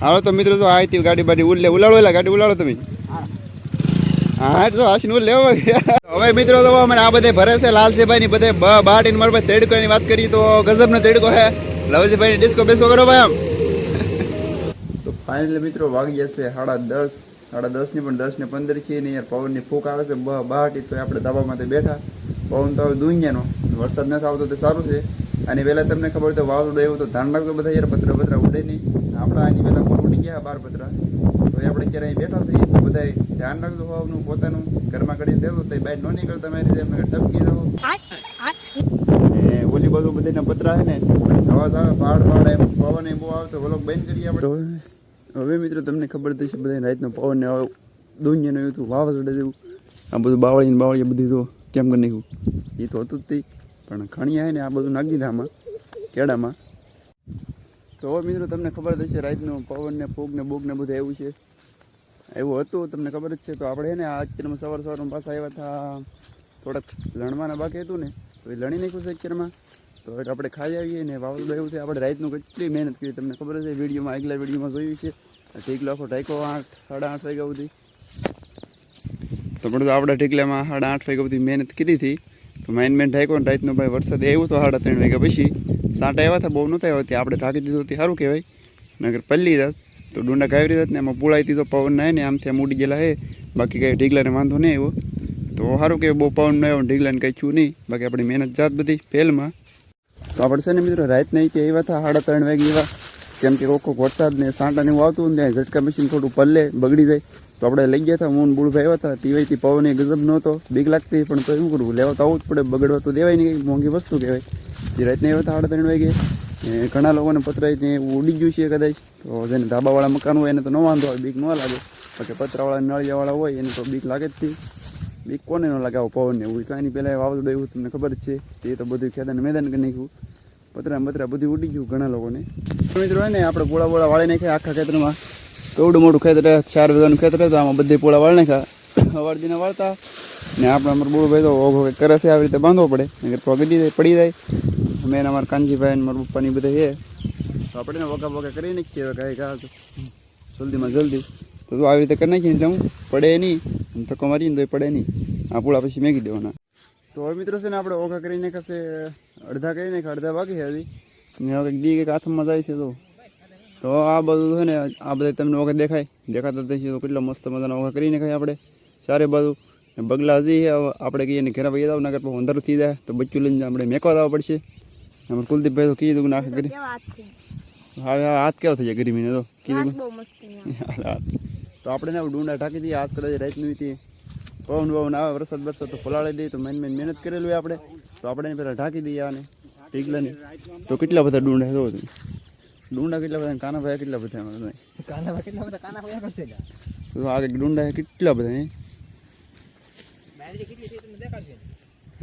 હાલો તો મિત્રો તો આ હતી ગાડી બાડી ઉલ્લે ઉલાડો એલા ગાડી ઉલાડો તમે. હા. તો આશીન ઉલ્લે હવે હવે મિત્રો તો અમારે આ બધે ભરે છે લાલસીભાઈ ની બધે બાટી ને મારા તેડકો ની વાત કરીએ તો ગજબ નો તેડકો હે. લવજીભાઈ ની ડિસ્કો બેસ્કો કરો ભાઈ આમ. તો ફાઇનલી મિત્રો વાગી જશે સાડા દસ. સાડા દસની પણ દસ ને પંદરથી ને યાર પવનની ફૂંક આવે છે બ બાટી તો આપણે ધાબામાંથી બેઠા. પવન તો હવે દુનિયાનો. વરસાદ નથી આવતો તો સારું છે. અને પહેલાં તમને ખબર તો વાવડું એવું તો ધ્યાન રાખજો બધા યાર પતરા પતરા ઉડે નહીં. આપણા આની પહેલાં પણ ઉડી ગયા? બાર પતરા. તો આપણે ક્યારે બેઠા છીએ? તો બધા ધ્યાન રાખજો વાવનું, પોતાનું. ઘરમાં કરીને રહેજો, તો બહાર ન નીકળતા તમારી જેમ ટપકી જાઓ. ઓલી બાજુ બધાના પતરા છે ને, અવાજ આવે પહાડ પહાડ એમ, પવન એમ બહુ આવે તો વલોક બંધ કરીએ આપણે. હવે મિત્રો તમને ખબર થશે બધા રાતનો પવન ને દુનિયાનું એવું હતું, વાવાઝોડા જેવું. આ બધું બાવળી ને બાવળી બધું જો, કેમ કરી નાખ્યું? એ તો હતું જ તે. પણ ખણી આવે ને આ બધું નાખી દીધા કેળામાં. તો હવે મિત્રો તમને ખબર જ હશે, રાતનું પવન ને ફૂગ ને બૂગ ને બધું એવું છે. એવું હતું, તમને ખબર જ છે. તો આપણે ને આ અત્યારમાં સવાર સવારમાં પાછા આવ્યા હતા, થોડાક લણવાના બાકી હતું ને, તો એ લણી નાખ્યું છે અત્યારમાં તો હવે આપણે ખાઈ આવીએ ને વાવાઝોડું એવું છે. આપણે રાતનું કેટલી મહેનત કરી, તમને ખબર છે. વિડીયોમાં, આગલા વિડીયોમાં જોયું છે. ઢીકલો આખો ઢાઈકો આઠ, સાડા આઠ વાગ્યા સુધી. તો પણ આપણે ઢીકલામાં સાડા આઠ વાગ્યા સુધી મહેનત કરી હતી. તો માઇન મેન ઢાઈકો ને રાતનો ભાઈ વરસાદ આવ્યો તો સાડા ત્રણ વાગ્યા પછી સાંટા આવ્યા હતા, બહુ નહોતા આવ્યા ત્યાં. આપણે ઢાંકી દીધું હતી, સારું કહેવાય. નગર પલ્લી જાત. તો ડુંડા ગાવી જાત ને એમાં પુળાઈ દીધો, પવન ના ને આમથી આમ ઉડી ગયેલા હે. બાકી કાંઈ ઢીગલાને વાંધો નહીં આવ્યો. તો સારું કે બહુ પવન ન આવ્યો ઢીગલાને કંઈ છું નહીં. બાકી આપણી મહેનત જાત બધી ફેલમાં તો આપણે છે ને મિત્રો નહીં કે એવા હતા, સાડા ત્રણ વાગે એવા. કેમ કે કોક વરસાદ ને સાંટા ને એવું આવતું ને ઝટકા મશીન થોડું પલ્લે બગડી જાય. તો આપણે લઈ ગયા હતા મોન બુળભાઈ આવ્યા હતા ટીવાયથી પવન એ ગજબ નહોતો, બીક લાગતી, પણ તો શું કરવું, લેવા તો આવવું જ પડે. બગડવા તો દેવાય નહીં, મોંઘી વસ્તુ કહેવાય. જે રાતને આવ્યા હતા સાડા ત્રણ વાગે. ઘણા લોકોને પતરાય ને એવું ઉડી ગયું છે કદાચ. તો જેને ધાબાવાળા મકાન હોય એને તો ન વાંધો હોય બીક ન લાગે. બાકી પતરાવાળા, નળિયાવાળા હોય, એને તો બીક લાગે જ થી બીક કોને ન લાગે આવો પવન ને એવું તો એની પહેલાં વાવાઝોડું એવું તમને ખબર જ છે. તે તો બધું ખેદાને મેદાન કરી નાખ્યું. પતરા બતરા બધું ઉડી ગયું ઘણા લોકોને. મિત્રો હોય ને, આપણે ગોળા પોળા વાળી નાખ્યા આખા ખેતરમાં. કવડું મોટું ખેતર ચાર વીઘાનું ખેતર હતું આમાં બધી પોળા વાળ નાખ્યા. અવારદીને વાળતા. ને આપણે અમારું ભાઈ તો ઓઘો કરે છે, આવી રીતે બાંધવો પડે. નકર પગી જાય પડી જાય. અમે અમારા કાનજીભાઈ મારા પપ્પાની બધા છે. તો આપણે વગા વગા કરી નાખીએ કાંઈ કાં જલ્દીમાં જલ્દી. તો તું આવી રીતે કરી નાખીને જવું, પડે નહીં. ધક્કો મારીને તો પડે નહીં. આ પૂળા પછી મેગી દેવાના. તો હવે મિત્રો છે ને આપણે ઓઘા કરી કશે અડધા કરી નાખ્યા, અડધા બાકી છે હજી. ને હવે દી કંઈક હાથમાં જાય છે તો. તો આ બધું છે ને આ બધા તમને વખત દેખાય. દેખાતા છે તો કેટલો મસ્ત મજાનો વખત કરી નાખાય આપણે. ચારે બાજુ. બગલા હજી આપણે કહીએ ને ઘેરા ભાઈ નગર કરતા અંધારું થઈ જાય. તો બચ્ચું લઈને આપણે મેકવા જવા પડશે. અમારે કુલદીપભાઈ તો કીધું નાખે કરી હવે હાથ કેવો થઈ જાય ગરમીને તો? કીધું તો આપણે ને ડુંડા ઢાંકી દઈએ. આજ કદાચ રાતનું હતી. પવન પવન આવે વરસાદ વરસાદ તો ફોલાડી દઈએ. તો મેન મેન મહેનત કરેલું હોય આપણે. તો આપણે પહેલાં ઢાંકી દઈએ આને. ટીગલાની તો કેટલા બધા ડુંડા જોવો ડુંડા કેટલા બધા કાના ભાઈ કેટલા બધા કાના ભાઈ કેટલા બધા? કાના ભાઈ કરશે તો આ ડુંડા કેટલા બધા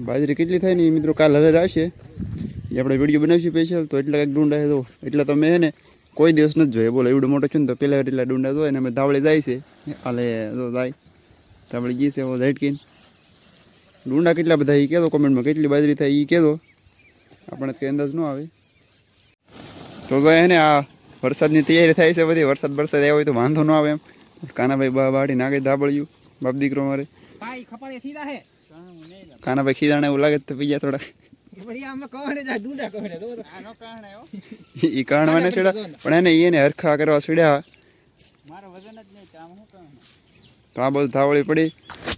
બાજરી કેટલી થાય ને મિત્રો કાલ હરે આવશે એ આપણે વીડિયો બનાવીશું સ્પેશિયલ તો એટલા કંઈક ડુંડા છે તો એટલા તો મેં ને કોઈ દિવસ નથી જોઈએ બોલો એવડો મોટો છું ને તો પહેલાં એટલા ડુંડા જોઈએ ને અમે ધાવળે જાય છે. હાલે જો જાય. ધાવળે ગઈ છે ઝટકીને. ડુંડા કેટલા બધા એ કહેતો કોમેન્ટમાં કેટલી બાજરી થાય એ કહેતો આપણે કંઈ અંદાજ ન આવે. તો ભાઈ હે ને આ વરસાદની તૈયારી થાય છે બધી. વરસાદ વરસાદ આવ્યો હોય તો વાંધો ન આવે એમ. કાનાભાઈ બા બાડી નાગે ધાબળ્યું. બાપ દીકરો મારે. કાનાભાઈ ખીદાણા એવું લાગે તો પીયા થોડા ઈ કાણવાને છેડા. પણ એને એને હરખા કરવા છેડ્યા. મારો વજન જ નહીં કામ હું કહું તો આ બધું થાવળી પડી.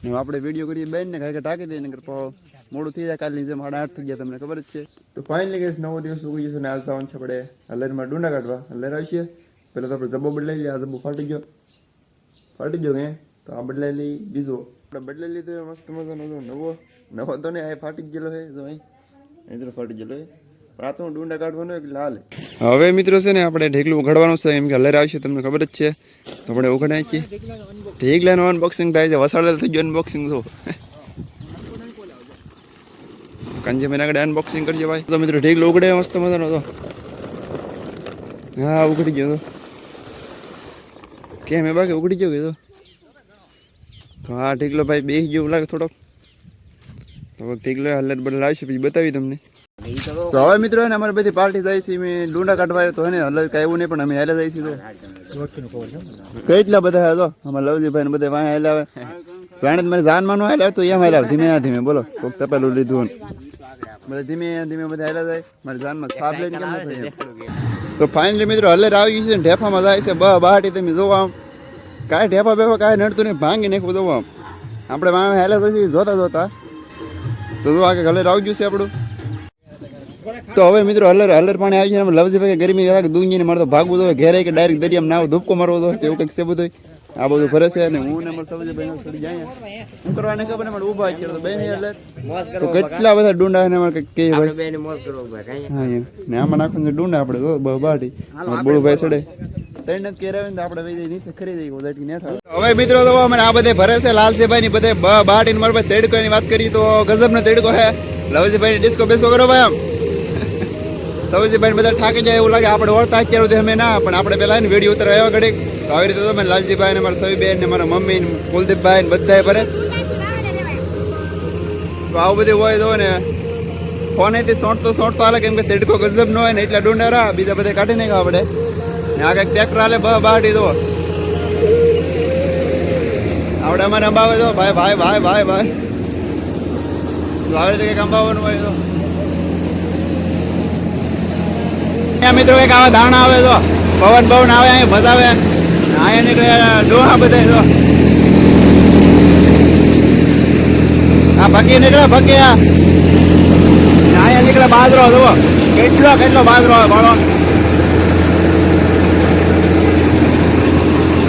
ને આપણે વીડિયો કરીએ બેન ને કાંઈ ટાંકી દઈએ ને પાછો મોડું થઈ જાય કાલની જેમ સાડા આઠ થઈ ગયા તમને ખબર જ છે. તો ફાઇનલી ગેસ નવો દિવસ ઉગી જશે ને હાલ સાવન છે આપણે. હલરમાં ડુંડા કાઢવા. હલર આવશે પહેલાં તો આપણે જબ્બો બદલાઈ લઈએ આ જબ્બો ફાટી ગયો. ફાટી ગયો કે તો આ બદલાઈ લઈ બીજો. આપણે બદલાઈ લીધો એ મસ્ત મજાનો જો નવો. નવો તો ને આ ફાટી ગયેલો છે જો અહીં. અહીં ફાટી ગયેલો છે. તો ડુંડા કાઢવાનો એટલે લાલ? હવે મિત્રો છે ને આપણે ઢેકલું ઉઘાડવાનું છે એમ કે હલેર આવશે તમને ખબર જ છે. તો આપણે ઉઘાડી છીએ. ઢેકલાનું અનબોક્સિંગ થાય છે વસાડેલ થઈ ગયું અનબોક્સિંગ તો કાંજે મેં આગળ અનબોક્સિંગ કરજે ભાઈ. તો મિત્રો ઢીક ઉઘડે મસ્ત મજાનો તો હા, ઉઘડી ગયો તો કેમ એ બાકી ઉઘડી ગયો કીધું હા ઢીકલો ભાઈ બેસી જેવું લાગે થોડોક. તો ઢેકલો હાલત બદલ આવશે પછી બતાવી તમને. તો હવે મિત્રો એને અમારે બધી પાર્ટી જાય છે, મેં ડુંડા કાઢવા તો એને હલે કાંઈ એવું નહીં, પણ અમે હાલે જાય છીએ કેટલા બધા હતો અમારા લવજીભાઈ ને બધા વાંહે હેલે આવે. જાણે મને જાન માનવા હેલે તો એમ હેલે ધીમે ના ધીમે, બોલો. કોક તપેલું લીધું ને. બધા ધીમે ધીમે બધા હેલા જાય મારી જાનમાં સાપ લઈને કેમ થાય તો ફાઇનલી મિત્રો હલેર આવી ગયું છે ઢેફામાં જાય છે બ બહાટી તમે જોવો આમ. કાંઈ ઢેફા બેફા કાંઈ નડતું નહીં ભાંગી નાખવું જોવો આમ. આપણે વાંહે હેલા થશે જોતા જોતા. તો જો આગળ હલેર આવી ગયું છે આપણું. તો હવે મિત્રો હલર હલર પાણી આવી છે લવજીભાઈ ગરમી રાખ દુંગીને મારે તો ભાગવું જોઈએ ઘેરે કે ડાયરેક્ટ દરિયામાં નાવ ધૂપકો મારવો જોઈએ એવું કંઈક છે બધું આ બધું ફરે છે અને હું ને મારા સવજીભાઈ સડી જાય. હું કરવાને ખબર ને મારે ઊભા છે તો બેન એટલે. તો કેટલા બધા ડુંડા ને મારે કે ભાઈ. હા ને આમાં છે ડુંડા આપણે તો બ- બાટી. ભાઈ સડે ત્રણ જ કેરા ને આપણે વહી નીચે ખરીદી ઉદાટી નેઠા. હવે મિત્રો તો મને આ બધે ભરે છે લાલસીભાઈ ની બધે બાટી ને મારા ભાઈ તેડકો ની વાત કરી તો ગજબ નો તેડકો હે લવજીભાઈ ની ડિસ્કો બિસ્કો કરો ભાઈ આમ. સૌજીભાઈ બધા થાકી જાય એવું લાગે આપણે ઓળતા અત્યાર સુધી અમે ના પણ આપણે પેલા ને વીડિયો ઉતરવા આવ્યા ઘડીક. તો આવી રીતે તમે લાલજીભાઈ ને મારા સવીબેન ને મારા મમ્મી ને કુલદીપભાઈ ને બધા ભરે તો આવું બધું હોય તો ને ફોનેથી સોંટ તો સોંટ તો હાલે, કેમ કે તેડકો ગજબ ન હોય ને એટલા ડુંડા રા બીજા બધા કાઢી નાખવા આપણે ને આગળ ટ્રેક્ટર હાલે, બ બાટી દો આવડે અમારે અંબાવે તો ભાઈ ભાઈ ભાઈ ભાઈ ભાઈ. તો આવી કંઈક અંબાવવાનું હોય તો. મિત્રો, એક આવા દાણા આવે તો. પવન પવન આવે અહીં મજા આવે. અહીંયા નીકળે, ડોહા બધા તો આ ભગી નીકળે, ભગી, આ. અહીંયા નીકળે બાજરો, જુઓ. કેટલો કેટલો બાજરો આવે ભાળો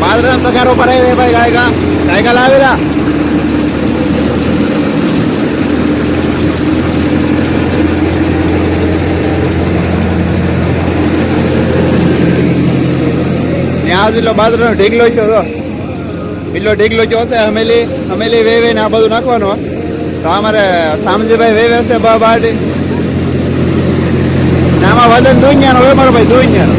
બાજરાનો તગારો ભરાઈ દે ભાઈ ગાયકા ગાયકા લાવેલા ત્યાં જેટલો બાજરાનો ઢીગલો છો તો. એટલો ઢીગલો છો હશે, હમેલી હમેલી વેવે ને આ બધું નાખવાનું. તો અમારે સામજીભાઈ વેવે છે બાટી નામાં વજન દુનિયાનો હોય મારો ભાઈ, દુનિયાનો.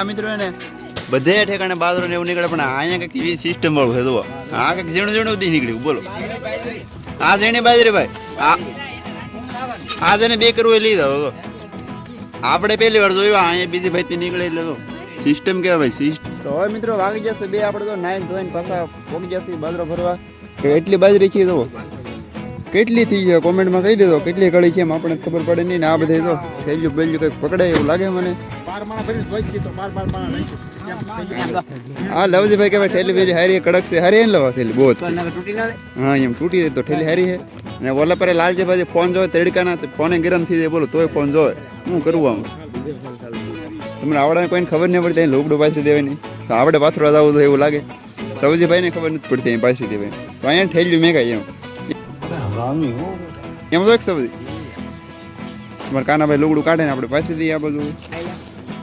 હા, મિત્રો ને બધે ઠેકાણે બાજરો ને એવું નીકળે, પણ અહીંયા કંઈક એવી સિસ્ટમ વાળું છે, જુઓ. આ કંઈક ઝીણું ઝીણું બધી નીકળ્યું, બોલો. આ ઝીણી બાજરી, ભાઈ. આ આ જેને બે કરવું એ લીધો તો આપણે પહેલી વાર જોયું અહીંયા બીજી ભાઈ નીકળે એટલે તો સિસ્ટમ કેવા ભાઈ સિસ્ટમ તો હવે મિત્રો, વાગી જશે બે, આપણે તો નાઈન ધોઈને પાછા પોગી જશે બાજરો ભરવા. એટલી બાજરી છે, જુઓ. કેટલી થઈ છે કોમેન્ટમાં કહી દેજો, કેટલી કળી છે, એમ આપણને ખબર પડે નહીં ને આ બધે જો થેલ્યું બેલ્યું કંઈક પકડે એવું લાગે મને. હા લવજીભાઈ કે ઠેલી ભેલી હારી કડક છે હારી એને લવા ઠેલી બહુ હા એમ તૂટી જાય તો ઠેલી હારી હે અને ઓલા પર લાલજીભાઈ ફોન જોવે તડકાના ફોને ગરમ થઈ જાય બોલો તોય ફોન જોવે. શું કરવું આમ? તમને આવડે કોઈને ખબર નહીં પડતી લોકડું પાછી દેવાની. તો આવડે પાથરો જવું તો એવું લાગે. સૌજીભાઈને ખબર નથી પડતી અહીં પાછી દેવાય તો અહીંયા ઠેલ્યું મેં કાંઈ એમ. એમ તો એક સબ્જી તમારે કાનાભાઈ લુગડું કાઢે ને આપણે પાછી દઈએ આ બધું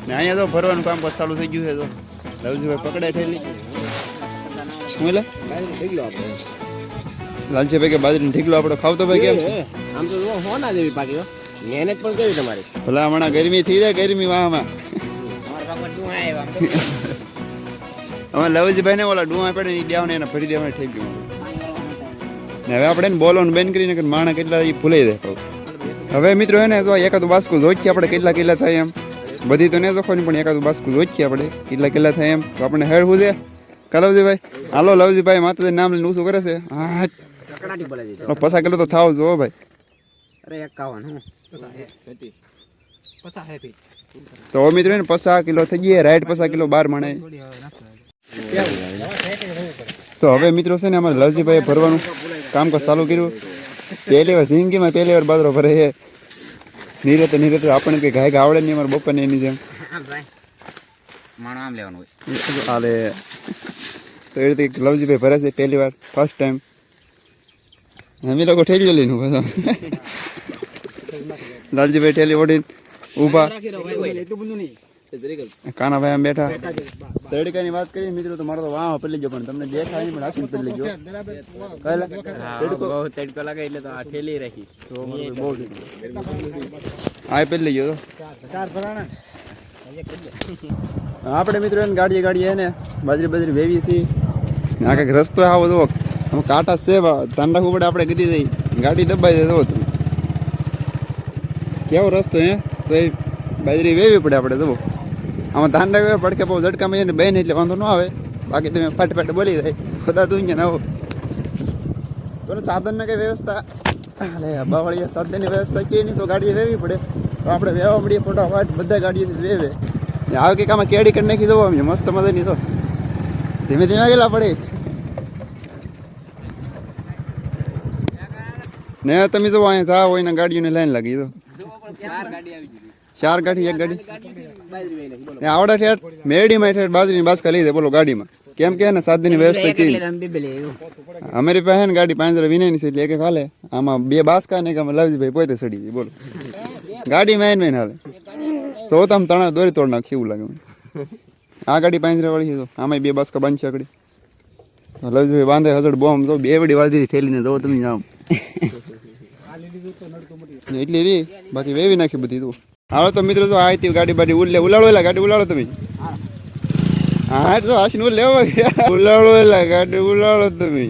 ને અહીંયા તો ભરવાનું કામ પાછું ચાલુ થઈ ગયું છે તો. લવજીભાઈ પકડે ઠેલી. શું એટલે? લાલજીભાઈ કે બાજરીનો ઢીકલો આપણે ખાવતો ભાઈ કેમ છે? આમ તો હો ના જેવી પાકી મહેનત પણ કેવી તમારી ભલા હમણાં ગરમી થઈ જાય ગરમી વાહમાં. અમે લવજીભાઈ ને ઓલા ડુમા પડે એ ને એને ફરી દેવાને થઈ ગયું. ને હવે આપણે એને બોલવાનું બેન કરીને માણા કેટલા એ ભૂલાઈ જાય. હવે મિત્રો એને જો એકાદું બાસ્કું કે આપણે કેટલા કેટલા થાય એમ. બધી તો નહીં જોખવાની પણ એકાદું બાસ્કું જોઈછીએ આપણે. કેટલા કેટલા થાય એમ. તો આપણે હેડ હું છે? કા લવજીભાઈ હાલો લવજીભાઈ માતાજી નામ લઈને ઊંચું કરે છે. હા. પસા કેટલો તો થાવ જો ભાઈ. અરે એકાવન હું. તો મિત્રો ને પસા કિલો થઈ ગયા રાઈટ પસા કિલો બાર મણે. તો હવે મિત્રો છે ને અમારે લવજીભાઈ ભરવાનું કામકાજ ચાલુ કર્યું. પહેલી વાર જિંદગીમાં પહેલી વાર બાજરો ભરે છે. નીરત નીરત આપણને કંઈ ગાય આવડે નહીં અમારા બપોરને એની જેમ. માણો આમ લેવાનું હોય. આલે તો એ રીતે લવજીભાઈ ભરે છે પહેલી વાર ફર્સ્ટ ટાઈમ અમે લોકો ઠેલી લઈને પાછા લાલજીભાઈ ઠેલી ઓઢીને ઊભા. એટલું બધું નહીં. કાનાભાઈ આમ બેઠા. તડકાની વાત કરી મિત્રો તો મારો તો વાહ પડી ગયો પણ તમને દેખાય નહીં પણ આખી પડી લેજો કહેલા તડકો? બહુ તડકો લાગે એટલે તો આ ઠેલી રાખી. તો બહુ આ પેલી ગયો તો. ચાર ફરાણા. આપણે મિત્રો એને ગાડીએ ગાડીએ એને બાજરી બાજરી વેવી છે આ કંઈક રસ્તો આવો જો આમ કાંટા છે ધ્યાન રાખવું પડે આપણે કીધી જઈ ગાડી દબાઈ દે જો તમે. કેવો રસ્તો હે? તો એ બાજરી વેવી પડે આપણે જુઓ આમાં ધ્યાન રાખવું પડકે બહુ ઝટકામાં જઈને બેન એટલે વાંધો ન આવે. બાકી તમે ફાટ ફાટ બોલી જાય. બધા તું અહીંયા આવો પણ સાધનને કઈ વ્યવસ્થા? અલે બાવળીયા સાધનની વ્યવસ્થા કે નહીં, તો ગાડી વેવી પડે. તો આપણે વેવા મળીએ ફટાફટ બધા ગાડીઓથી વેવે ને આવે કંઈક આમાં કેડી કરી નાખી દઉં અમે, મસ્ત મજાની તો. ધીમે ધીમે ગયેલા પડે. ને તમે જો અહીંયા જાઓ હોય ને ગાડીઓની લાઈન લાગી દો. ચાર ગાડી આવી ચાર ગાડી એક ગાડી? ને આવડા ઠેર મેડીમાં ઠેર બાજરીની બાસકા લઈ દે બોલો ગાડીમાં. કેમ કે ને સાધનની વ્યવસ્થા કી અમારી પાસે ને ગાડી પાંચ વિનાની છે એટલે એક એક હાલે. આમાં બે બાસકા ને આમાં લાવજીભાઈ પોતે સડી જાય બોલો. ગાડી મેન મેન હાલે. ચોથામ તણા દોરી તોડ નાખશે એવું લાગે આ ગાડી પાંજરા વાળી છે આમાં બે બાસકા બાંધશે આગળ. લવજીભાઈ બાંધે હજડ બોમ તો બે વડી વાળી ઠેલીને જવો તમે જાઓ. એટલી રી બાકી વેવી નાખી બધી તું હાલો તો મિત્રો તો આ ગાડી બાડી ઉલ્લે ઉલાળો એલા ગાડી ઉલાળો તમે હા તો આશીન ઉલ્લે ઉલાળો એલા ગાડી ઉલાળો તમે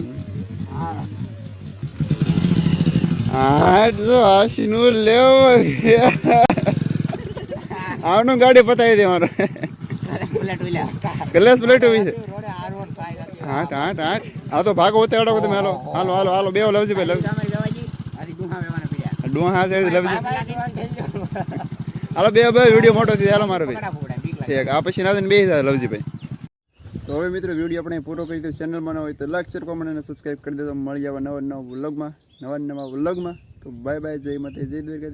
હા તો આશીન ઉલ્લે આવનું ગાડી પતાવી દે મારે કલેશ પ્લેટ ઊભી છે આઠ આઠ આઠ આ તો ભાગો હોતે અડો તમે હાલો હાલો હાલો હાલો બે લવજી ભાઈ લવજી ડુહા છે લવજી હાલો બે બે વીડિયો મોટો થઈ હાલો મારો ભાઈ. આ પછી નાદન બે જાય, લવજી ભાઈ. તો હવે મિત્રો, વીડિયો આપણે પૂરો કરી દઉં ચેનલમાં ન હોય તો લાઈક શેર કોમેન્ટ અને સબસ્ક્રાઈબ કરી દેજો. મળી જવા નવા નવા વ્લોગમાં નવા નવા વ્લોગમાં તો બાય બાય જય માતા જય દ્વારકા